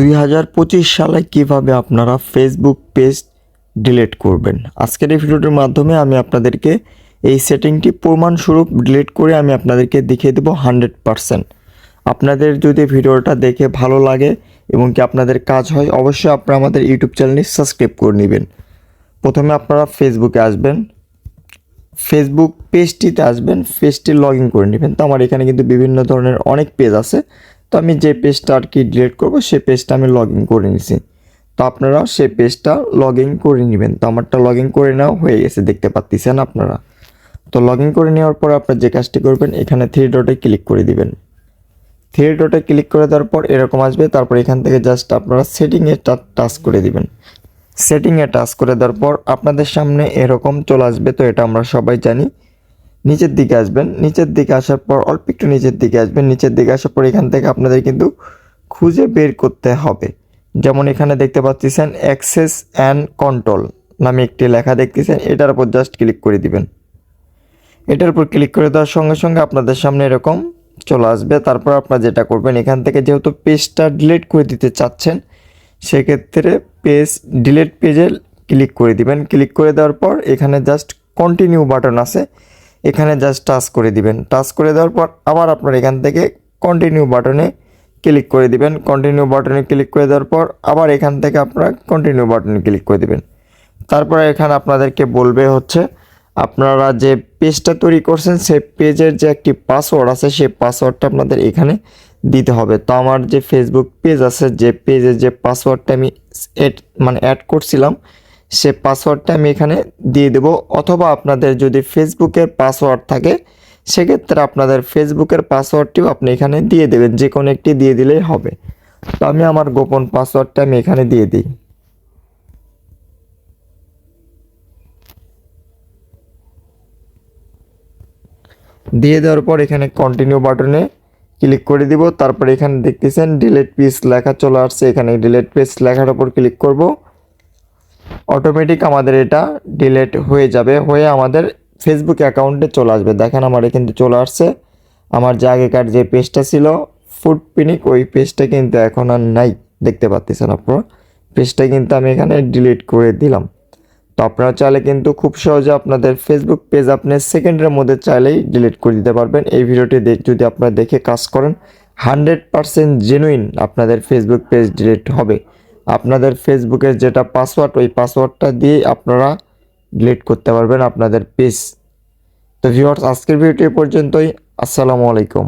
দুই হাজার পঁচিশ সালে কীভাবে আপনারা ফেসবুক পেজ ডিলিট করবেন? আজকের এই ভিডিওটির মাধ্যমে আমি আপনাদেরকে এই সেটিংটি প্রমাণস্বরূপ ডিলিট করে আমি আপনাদেরকে দেখিয়ে দেবো হান্ড্রেড পারসেন্ট। আপনাদের যদি ভিডিওটা দেখে ভালো লাগে এবং কি আপনাদের কাজ হয়, অবশ্যই আপনারা আমাদের ইউটিউব চ্যানেলটি সাবস্ক্রাইব করে নেবেন। প্রথমে আপনারা ফেসবুকে আসবেন। ফেসবুক পেজটিতে আসবেন। পেজটি লগ ইন করে নেবেন। তো আমার এখানে কিন্তু বিভিন্ন ধরনের অনেক পেজ আছে। তো আমি যে পেজটা আর কি ডিলিট করব সেই পেজটা আমি লগ ইন করে নিছি। তো আপনারা সেই পেজটা লগ ইন করে নেবেন। তো আমারটা লগ ইন করে নেওয়া হয়ে গেছে, দেখতে পাচ্ছেন আপনারা। তো লগ ইন করে নেওয়ার পর আপনারা যে কাজটি করবেন, এখানে থ্রি ডটে ক্লিক করে দিবেন। থ্রি ডটে ক্লিক করে দেওয়ার পর এরকম আসবে, তারপর এখান থেকে জাস্ট আপনারা সেটিংয়ে টাচ করে দিবেন। সেটিংয়ে টাচ করে দেওয়ার পর আপনাদের সামনে এরকম চলে আসবে, তো এটা আমরা সবাই জানি। নিচের দিকে আসবেন। নিচের দিকে আসার পর অল্প একটু নিচের দিকে আসবেন। নিচের দিকে আসার পর এখান থেকে আপনাদের কিন্তু খুঁজে বের করতে হবে। যেমন এখানে দেখতে পাচ্ছেন অ্যাক্সেস অ্যান্ড কন্ট্রোল নামে একটি লেখা দেখতেছেন। এটার উপর জাস্ট ক্লিক করে দিবেন। এটার উপর ক্লিক করে দেওয়ার সঙ্গে সঙ্গে আপনাদের সামনে এরকম চলে আসবে। তারপর আপনারা যেটা করবেন, এখান থেকে যেহেতু পেজটা ডিলিট করে দিতে চাচ্ছেন, সেক্ষেত্রে পেজ ডিলিট পেজে ক্লিক করে দিবেন। ক্লিক করে দেওয়ার পর এখানে জাস্ট কন্টিনিউ বাটন আছে। এখানে জাস্ট টাচ করে দিবেন। টাচ করে দেওয়ার পর আবার আপনার এখান থেকে কন্টিনিউ বাটনে ক্লিক করে দিবেন। কন্টিনিউ বাটনে ক্লিক করে দেওয়ার পর আবার এখান থেকে আপনারা কন্টিনিউ বাটনে ক্লিক করে দিবেন। তারপরে এখানে আপনাদেরকে বলবে হচ্ছে, আপনারা যে পেজটা তৈরি করছেন সেই পেজের যে একটি পাসওয়ার্ড আছে সেই পাসওয়ার্ডটা আপনাদের এখানে দিতে হবে। তো আমার যে ফেসবুক পেজ আছে, যে পেজের যে পাসওয়ার্ডটা আমি এড মানে অ্যাড করছিলাম সে পাসওয়ার্ডটা আমি এখানে দিয়ে দেব। অথবা আপনাদের যদি ফেসবুকের পাসওয়ার্ড থাকে, সেক্ষেত্রে আপনাদের ফেসবুকের পাসওয়ার্ডটিও আপনি এখানে দিয়ে দেবেন, যে কোনো একটি দিয়ে দিলেই হবে। তো আমি আমার গোপন পাসওয়ার্ডটা আমি এখানে দিয়ে দিই। দিয়ে দেওয়ার পর এখানে কন্টিনিউ বাটনে ক্লিক করে দিব। তারপর এখানে দেখতেছেন ডিলেট পিস লেখা চলে আসছে। এখানে ডিলেট পিস লেখার উপর ক্লিক করব। অটোমেটিক আমাদের এটা ডিলেট হয়ে যাবে, হয়ে আমাদের ফেসবুক অ্যাকাউন্টে চলে আসবে। দেখেন আমার কিন্তু চলে আসছে। আমার যে আগেকার যে পেজটা ছিল ফুড পিনিক ওই পেজটা কিন্তু এখন আর নাই। দেখতে পাচ্ছেন আপনারা? পেজটা কিন্তু আমি এখানে ডিলিট করে দিলাম। তো আপনারা চাইলে কিন্তু খুব সহজে আপনাদের ফেসবুক পেজ আপনি সেকেন্ডের মধ্যে চাইলেই ডিলিট করে দিতে পারবেন। এই ভিডিওটি যদি আপনারা দেখে কাজ করেন হান্ড্রেড পারসেন্ট জেনুইন আপনাদের ফেসবুক পেজ ডিলিট হবে। আপনাদের ফেসবুকের যেটা পাসওয়ার্ড ওই পাসওয়ার্ডটা দিয়ে আপনারা ডিলিট করতে পারবেন আপনাদের পেজ তো ভিউয়ার্স আজকের ভিডিওটি পর্যন্তই। আসসালামু আলাইকুম।